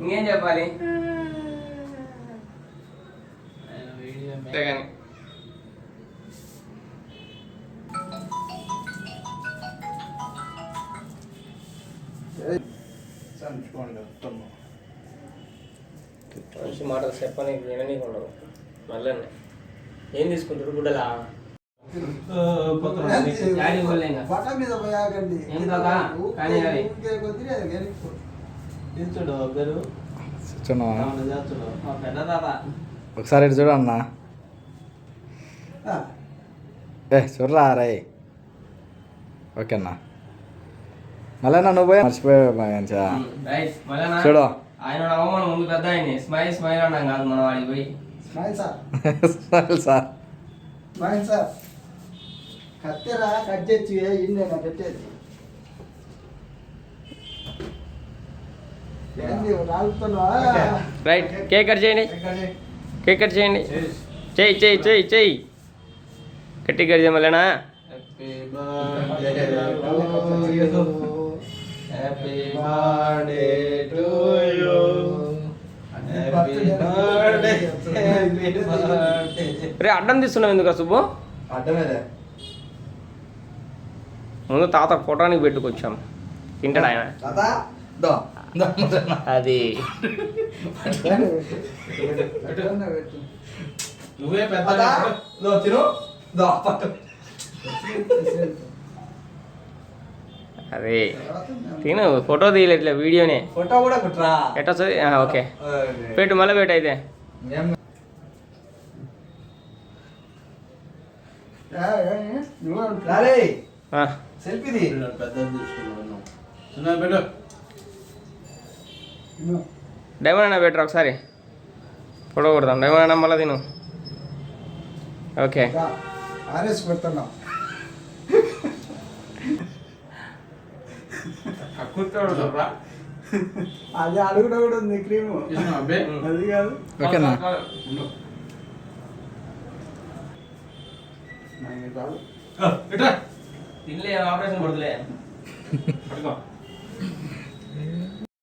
ఇంకేం చెప్పాలి? కానీ మనిషి మాటలు చెప్పని విననీకి ఉండవు మళ్ళీ ఏం తీసుకుంటారు గుడ్డలా? డాడీ పోలే ఏం కాకా? కానీ ఒకసారి ఇటు చూడన్నా ఆ, ఏ చూడరా రే. ఓకేనా మళ్ళీ నువ్వు పోయి మర్చిపోయావు చూడు. ఆయన ముందు పెద్ద ఆయన. స్మైల్ స్మైల్ అన్నాం కాదు మనం వాడికి పోయి. Smile sir. సరే సార్. Smile sir. కత్తెరా కట్ చేసి ఇండియా పెట్టేది రైట్ కేక్ కట్ చేయండి. కేక్ కట్ చేయండి. చెయ్యి చెయ్యి చెయ్యి చెయ్యి కట్టి cut happy birthday to you birthday రే అడ్డం తీస్తున్నావు ఎందుకు సుబ్బు? అడ్డమేదే ముందు తాత ఫోటోనికి పెట్టుకొచ్చాం. తింటాడు ఆయన? తాతా దో దో అది. నువ్వే పెద్ద తిను. మేము- తిను ఫోటో తీయలేట్లే వీడియోనే. ఫోటో కూడా కుట్రా? ఆ, ఓకే. పెట్టు మళ్ళీ పెట్టు అయితే. సెల్ఫీది చిన్న పెట్టు. డైమండ్ అన్న పెట్టరు ఒకసారి. ఫోటో కొడదాం డైమండ్ అన్న మళ్ళీ తిను. ఓకే. ఆర్ఎస్ చెప్పరా అది అడుగున కూడా ఉంది క్రీము. అది కాదు. ఓకేనా? తినలే ఆపరేషన్ పడుతులే పట్టుకో.